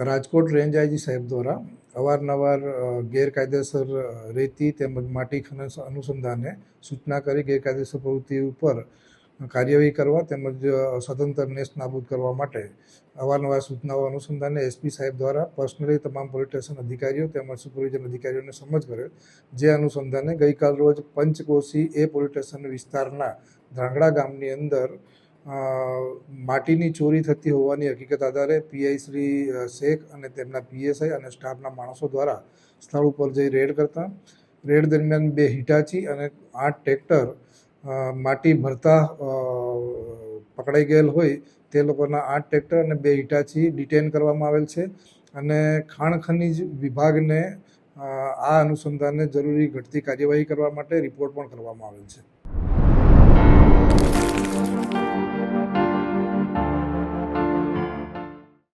Rajkot range IG સાહેબ દ્વારા અવારનવાર ગેરકાયદેસર રેતી તેમજ માટી ખનન અનુસંધાને સૂચના કરી ગેરકાયદેસર પ્રવૃત્તિ ઉપર કાર્યવાહી કરવા તેમજ સ્વતંત્ર નેસ નાબૂદ કરવા માટે અવારનવાર સૂચનાઓ અનુસંધાને એસપી સાહેબ દ્વારા પર્સનલી તમામ પોલીસ સ્ટેશન અધિકારીઓ તેમજ સુપરવિઝન અધિકારીઓને સમજ કરે જે અનુસંધાને ગઈકાલ રોજ પંચકોશી એ પોલીસ સ્ટેશન વિસ્તારના ધ્રાંગડા ગામની અંદર માટીની ચોરી થતી હોવાની હકીકત આધારે પીઆઈ શ્રી શેખ અને તેમના પીએસઆઈ અને સ્ટાફના માણસો દ્વારા સ્થળ ઉપર જઈ રેડ કરતા. રેડ દરમિયાન બે હિટાચી અને આઠ ટ્રેક્ટર માટી ભરતા પકડાઈ ગયેલ હોય તે લોકોના આઠ ટ્રેક્ટર અને બે હિટાચી ડિટેન કરવામાં આવેલ છે અને ખાણ ખનીજ વિભાગને આ અનુસંધાને જરૂરી ઘટતી કાર્યવાહી કરવા માટે રિપોર્ટ પણ કરવામાં આવેલ છે.